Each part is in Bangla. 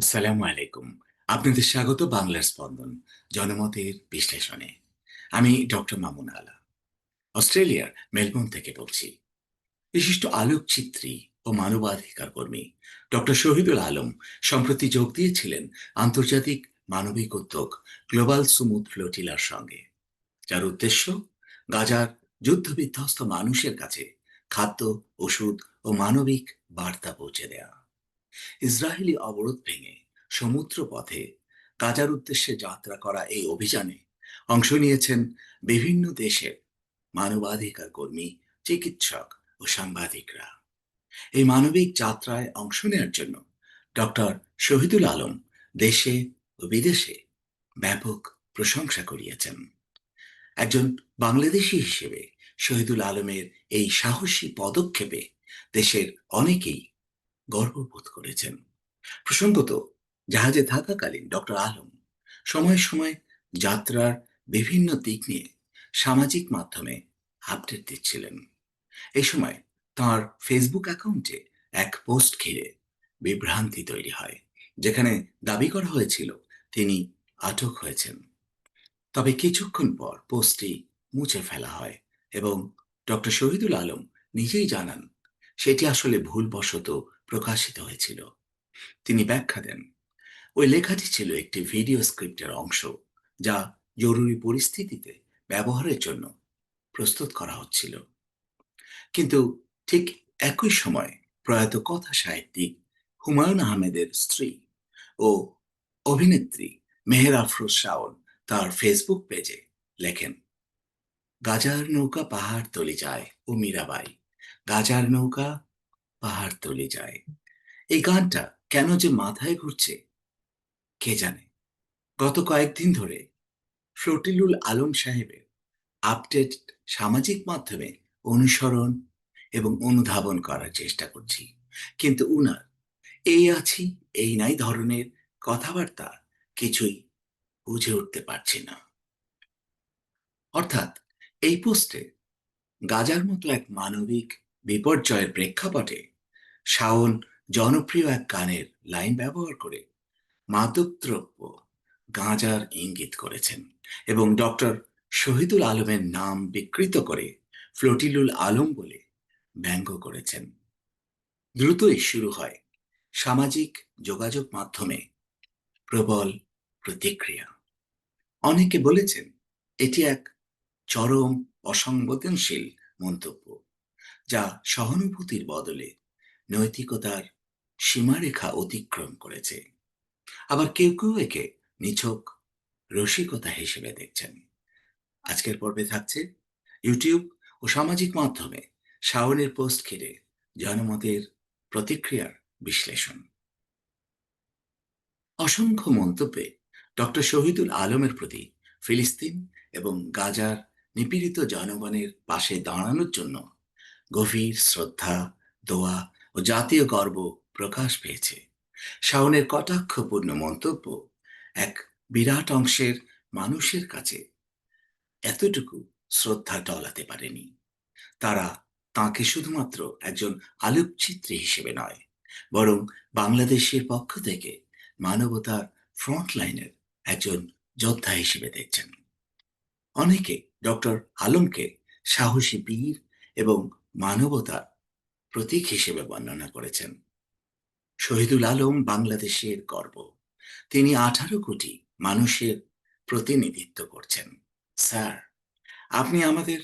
আসসালামু আলাইকুম। আপনাদের স্বাগত বাংলার স্পন্দন, জনমতের বিশ্লেষণে। আমি ডক্টর মামুন আলা। অস্ট্রেলিয়ার মেলবোর্ন থেকে বলছি। বিশিষ্ট আলোকচিত্রী ও মানবাধিকার কর্মী ডক্টর শহীদুল আলম সম্প্রতি যোগ দিয়েছিলেন আন্তর্জাতিক মানবিক উদ্যোগ গ্লোবাল সুমুদ ফ্লোটিলার সঙ্গে, যার উদ্দেশ্য গাজার যুদ্ধবিধ্বস্ত মানুষের কাছে খাদ্য, ওষুধ ও মানবিক বার্তা পৌঁছে দেয়া। ইসরায়েলি অবরোধ ভেঙে সমুদ্র পথে গাজার উদ্দেশ্যে যাত্রা করা এই অভিযানে অংশ নিয়েছেন বিভিন্ন দেশের মানবাধিকার কর্মী, চিকিৎসক ও সাংবাদিকরা। এই মানবিক যাত্রায় অংশ নেওয়ার জন্য ডক্টর শহীদুল আলম দেশে ও বিদেশে ব্যাপক প্রশংসা করিয়েছেন। একজন বাংলাদেশি হিসেবে শহীদুল আলমের এই সাহসী পদক্ষেপে দেশের অনেকেই গর্ববোধ করেছেন। প্রসঙ্গত, জাহাজে থাকাকালীন ডক্টর আলম সময় সময় যাত্রার বিভিন্ন দিক নিয়ে সামাজিক মাধ্যমে আপডেট দিচ্ছিলেন। এই সময় তার ফেসবুক অ্যাকাউন্টে এক পোস্ট ঘিরে বিভ্রান্তি তৈরি হয়, যেখানে দাবি করা হয়েছিল তিনি আটক হয়েছেন। তবে কিছুক্ষণ পর পোস্টটি মুছে ফেলা হয় এবং ডক্টর শহীদুল আলম নিজেই জানান, সেটি আসলে ভুলবশত প্রকাশিত হয়েছিল। তিনি ব্যাখ্যা দেন, ওই লেখাটি ছিল একটি ভিডিও স্ক্রিপ্টের অংশ যা জরুরি পরিস্থিতিতে ব্যবহারের জন্য প্রস্তুত করা হচ্ছিল। কিন্তু ঠিক একই সময় প্রয়াত কথা সাহিত্যিক হুমায়ুন আহমেদের স্ত্রী ও অভিনেত্রী মেহের আফরোজ শাওন তার ফেসবুক পেজে লেখেন, গাজার নৌকা পাহাড় তলি যায় ও মীরাবাই। গাজার নৌকা পাহাড় তলে যায়। এই গানটা কেন যে মাথায় ঘুরছে, কে জানে? গত কয়েকদিন ধরে ফ্লোটিলুল আলম সাহেবের আপডেট সামাজিক মাধ্যমে অনুসরণ এবং অনুধাবন করার চেষ্টা করছি। কিন্তু উনার এই আছি, এই নাই ধরনের কথাবার্তা কিছুই বুঝে উঠতে পারছি না। অর্থাৎ এই পোস্টে গাজার মতো এক মানবিক বিপর্যয়ের প্রেক্ষাপটে শাওন জনপ্রিয় এক গানের লাইন ব্যবহার করে মাদকদ্রব্য গাঁজার ইঙ্গিত করেছেন এবং ডক্টর শহীদুল আলমের নাম বিকৃত করে ফ্লোটিলুল আলম বলে ব্যঙ্গ করেছেন। দ্রুতই শুরু হয় সামাজিক যোগাযোগ মাধ্যমে প্রবল প্রতিক্রিয়া। অনেকে বলেছেন এটি এক চরম অসংবেদনশীল মন্তব্য যা সহানুভূতির বদলে নৈতিকতার সীমারেখা অতিক্রম করেছে। আবার কেউ কেউ একে নিছক রসিকতা হিসেবে দেখছেন। আজকের পর্বে থাকছে ইউটিউব ও সামাজিক মাধ্যমে শাওনের পোস্ট ঘিরে জনমতের প্রতিক্রিয়ার বিশ্লেষণ। অসংখ্য মন্তব্যে ডক্টর শহীদুল আলমের প্রতি ফিলিস্তিন এবং গাজার নিপীড়িত জনগণের পাশে দাঁড়ানোর জন্য গভীর শ্রদ্ধা, দোয়া জাতীয় গর্ব প্রকাশ পেয়েছে। শাওনের কটাক্ষপূর্ণ মন্তব্য এক বিরাট অংশের মানুষের কাছে এতটুকু শ্রদ্ধা টলাতে পারেনি। তারা তাকে শুধুমাত্র একজন আলোকচিত্রী হিসেবে নয়, বরং বাংলাদেশের পক্ষ থেকে মানবতার ফ্রন্ট লাইনের একজন যোদ্ধা হিসেবে দেখছেন। অনেকে ডক্টর আলমকে সাহসী বীর এবং মানবতার প্রতীক হিসেবে বর্ণনা করেছেন। শহীদুল আলম বাংলাদেশের গর্ব। তিনি আঠারো কোটি মানুষের প্রতিনিধিত্ব করছেন। স্যার, আপনি আমাদের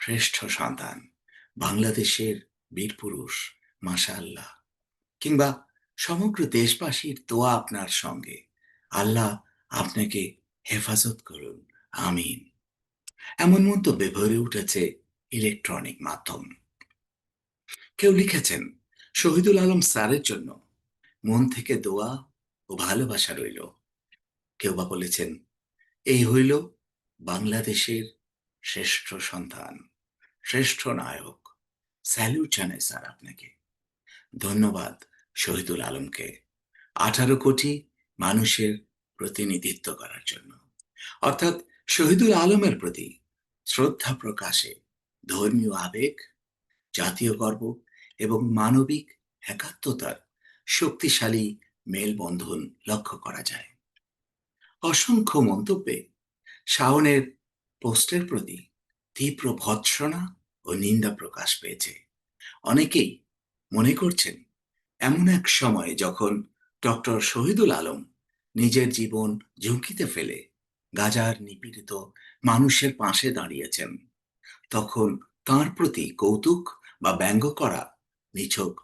শ্রেষ্ঠ সন্তান, বাংলাদেশের বীরপুরুষ মাশা আল্লাহ কিংবা সমগ্র দেশবাসীর দোয়া আপনার সঙ্গে। আল্লাহ আপনাকে হেফাজত করুন। আমিন। এমন মন্তব্যে ভরে উঠেছে ইলেকট্রনিক মাধ্যম। কেউ লিখেছেন, শহীদুল আলম স্যারের জন্য মন থেকে দোয়া ও ভালোবাসা রইল। কেউ বা বলেছেন, এই হইল বাংলাদেশের শ্রেষ্ঠ সন্তান, শ্রেষ্ঠ নায়ক। স্যালুট জানাই স্যার আপনাকে। ধন্যবাদ শহীদুল আলমকে আঠারো কোটি মানুষের প্রতিনিধিত্ব করার জন্য। অর্থাৎ শহীদুল আলমের প্রতি শ্রদ্ধা প্রকাশে ধর্মীয় আবেগ, জাতীয় গর্ব এবং মানবিক একাত্মতার শক্তিশালী মেলবন্ধন লক্ষ্য করা যায়। অসংখ্য মন্তব্যে শাওনের পোস্টের প্রতি তীব্র ভৎসনা ও নিন্দা প্রকাশ পেয়েছে। অনেকেই মনে করছেন, এমন এক সময় যখন ডক্টর শহীদুল আলম নিজের জীবন ঝুঁকিতে ফেলে গাজার নিপীড়িত মানুষের পাশে দাঁড়িয়েছেন, তখন তার প্রতি কৌতুক বা ব্যঙ্গ করা নিছক,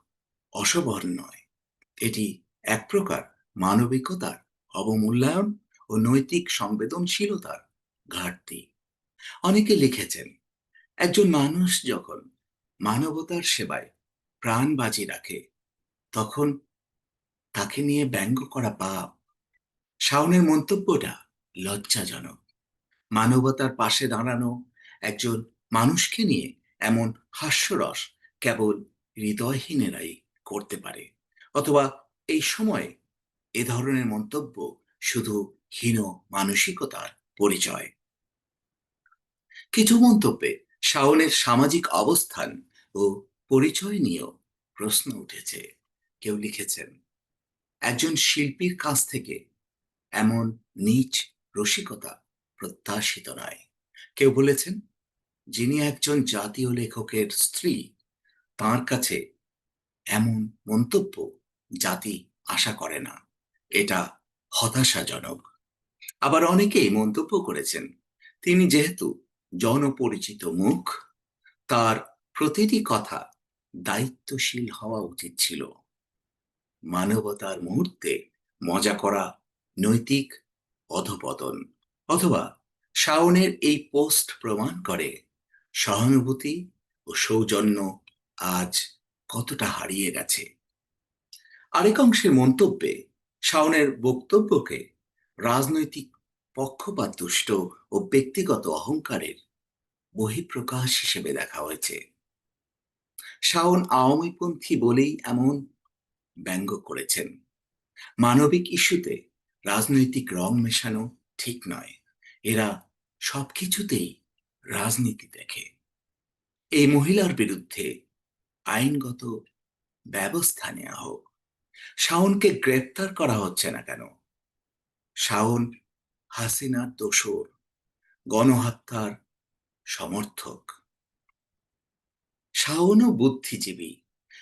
অসবর নয়। এটি এক প্রকার মানবিকতার অবমূল্যায়ন ও নৈতিক সংবেদনশীলতার ঘাটতি। অনেকে লিখেছেন, একজন মানুষ যখন মানবতার সেবায় প্রাণ বাজি রাখে, তখন তাকে নিয়ে ব্যঙ্গ করা পাপ, শাওনের মন্তব্যটা লজ্জাজনক। মানবতার পাশে দাঁড়ানো একজন মানুষকে নিয়ে এমন হাস্যরস কেবল হৃদয়হীনেরাই করতে পারে। অথবা এই সময়ে এ ধরনের মন্তব্য শুধু হীন মানসিকতার পরিচয়। কিছু মন্তব্যে শাওনের সামাজিক অবস্থান ও পরিচয় নিয়েও প্রশ্ন উঠেছে। কেউ লিখেছেন, একজন শিল্পীর কাছ থেকে এমন নিচ রসিকতা প্রত্যাশিত নয়। কেউ বলেছেন, যিনি একজন জাতীয় লেখকের স্ত্রী তার কাছে এমন মন্তব্য জাতি আশা করে না। এটা হতাশাজনক। আবার অনেকেই মন্তব্য করেছেন, তিনি যেহেতু জনপরিচিত মুখ, তার প্রতিটি কথা দায়িত্বশীল হওয়া উচিত ছিল। মানবতার মুহূর্তে মজা করা নৈতিক অধপতন অথবা শাওনের এই পোস্ট প্রমাণ করে সহানুভূতি ও সৌজন্য আজ কতটা হারিয়ে গেছে। আরেক অংশের মন্তব্যে, শাওনের বক্তব্যকে রাজনৈতিক পক্ষপাত দুষ্ট ও ব্যক্তিগত অহংকারের বহিঃপ্রকাশ হিসেবে দেখা হয়েছে। শাওন আওয়ামীপন্থী বলেই এমন ব্যঙ্গ করেছেন। মানবিক ইস্যুতে রাজনৈতিক রং মেশানো ঠিক নয়। এরা সবকিছুতেই রাজনীতি দেখে। এই মহিলার বিরুদ্ধে আইনগত ব্যবস্থা নেওয়া হোক। শাওনকে গ্রেপ্তার করা হচ্ছে না কেন? শাওন হাসিনার দোসর গণহত্যার সমর্থক। শাওনও বুদ্ধিজীবী।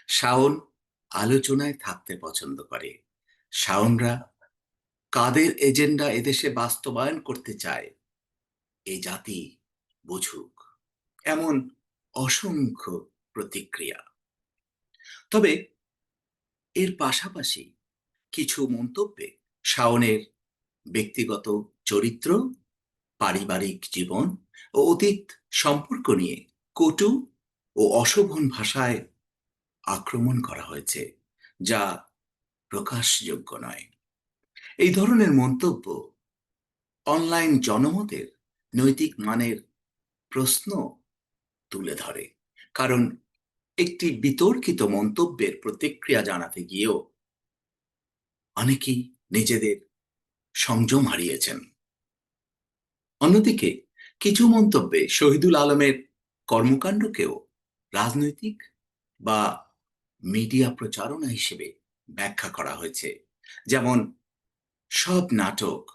শাওন আলোচনায় থাকতে পছন্দ করে। শাওনরা কাদের এজেন্ডা এদেশে বাস্তবায়ন করতে চায় এই জাতি বুঝুক। এমন অসংখ্য প্রতিক্রিয়া। তবে এর পাশাপাশি কিছু মন্তব্যে শাওনের ব্যক্তিগত চরিত্র, পারিবারিক জীবন ও অতীত সম্পর্ক নিয়ে কটু ও অশোভন ভাষায় আক্রমণ করা হয়েছে, যা প্রকাশযোগ্য নয়। এই ধরনের মন্তব্য অনলাইন জনমতের নৈতিক মানের প্রশ্ন তুলে ধরে, কারণ একটি বিতর্কিত মন্তব্যের প্রতিক্রিয়া জানাতে গিয়েও অনেকেই নিজেদের সংযম হারিয়েছেন। অন্যদিকে, কিছু মন্তব্যে শহীদুল আলমের কর্মকাণ্ডকেও রাজনৈতিক বা মিডিয়া প্রচারণা হিসেবে ব্যাখ্যা করা হয়েছে। যেমন, সব নাটক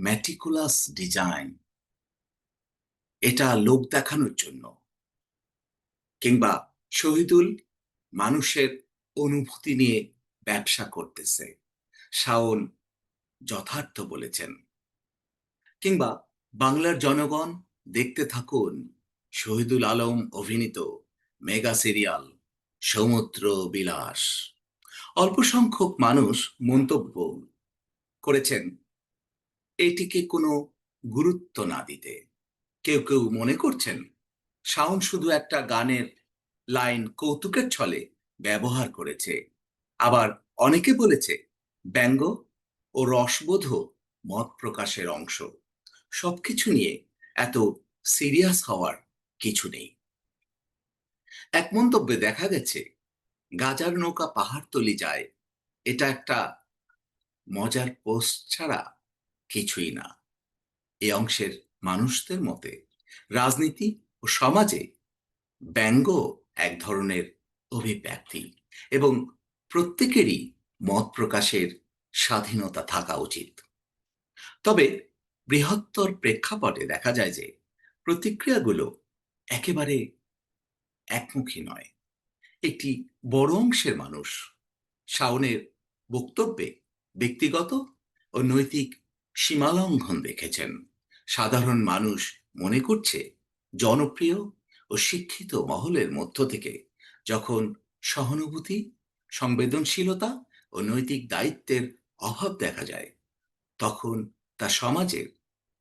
ম্যাটিকুলাস ডিজাইন এটা লোক দেখানোর জন্য। কিংবা শহীদুল মানুষের অনুভূতি নিয়ে ব্যবসা করতেছে। শাওন যথার্থ বলেছেন। কিংবা বাংলার জনগণ, দেখতে থাকুন, শহীদুল আলম অভিনীত মেগা সিরিয়াল সমুদ্র বিলাস। অল্প সংখ্যক মানুষ মন্তব্য করেছেন, এটিকে কোনো গুরুত্ব না দিতে। কেউ কেউ মনে করছেন, শাওন শুধু একটা গানের লাইন কৌতুকের ছলে ব্যবহার করেছে। আবার অনেকে বলেছে, ব্যঙ্গ ও রসবোধ মত প্রকাশের অংশ। সবকিছু নিয়ে এত সিরিয়াস হওয়ার কিছু নেই। এক মন্তব্যে দেখা গেছে, গাজার নৌকা পাহাড়তলি যায়, এটা একটা মজার পোস্ট ছাড়া কিছুই না। এ অংশের মানুষদের মতে, রাজনীতি ও সমাজে ব্যঙ্গ এক ধরনের অভিব্যক্তি এবং প্রত্যেকেরই মত প্রকাশের স্বাধীনতা থাকা উচিত। তবে বৃহত্তর প্রেক্ষাপটে দেখা যায় যে প্রতিক্রিয়াগুলো একেবারে একমুখী নয়। একটি বড় অংশের মানুষ শাওনের বক্তব্যে ব্যক্তিগত ও নৈতিক সীমালঙ্ঘন দেখেছেন। সাধারণ মানুষ মনে করছে জনপ্রিয় ও শিক্ষিত মহলের মধ্য থেকে যখন সহানুভূতি, সংবেদনশীলতা ও নৈতিক দায়িত্বের অভাব দেখা যায়, তখন তা সমাজের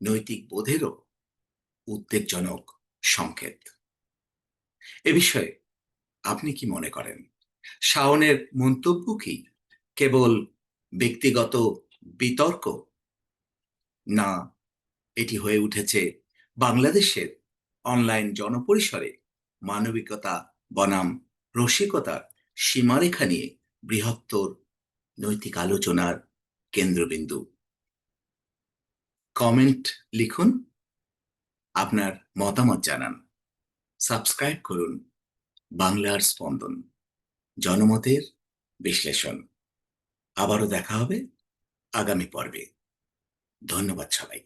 নৈতিক বোধেরও উদ্বেগজনক সংকেত। এ বিষয়ে আপনি কি মনে করেন? শাওনের মন্তব্য কি? কেবল ব্যক্তিগত বিতর্ক? না, এটি হয়ে উঠেছে বাংলাদেশের অনলাইন জনপরিসরে মানবিকতা, বনাম রসিকতার সীমারেখা নিয়ে বৃহত্তর নৈতিক আলোচনার কেন্দ্রবিন্দু। কমেন্ট লিখুন, আপনার মতামত জানান। সাবস্ক্রাইব করুন বাংলার স্পন্দন, জনমতের বিশ্লেষণ। আবারও দেখা হবে আগামী পর্বে। ধন্যবাদ সবাইকে।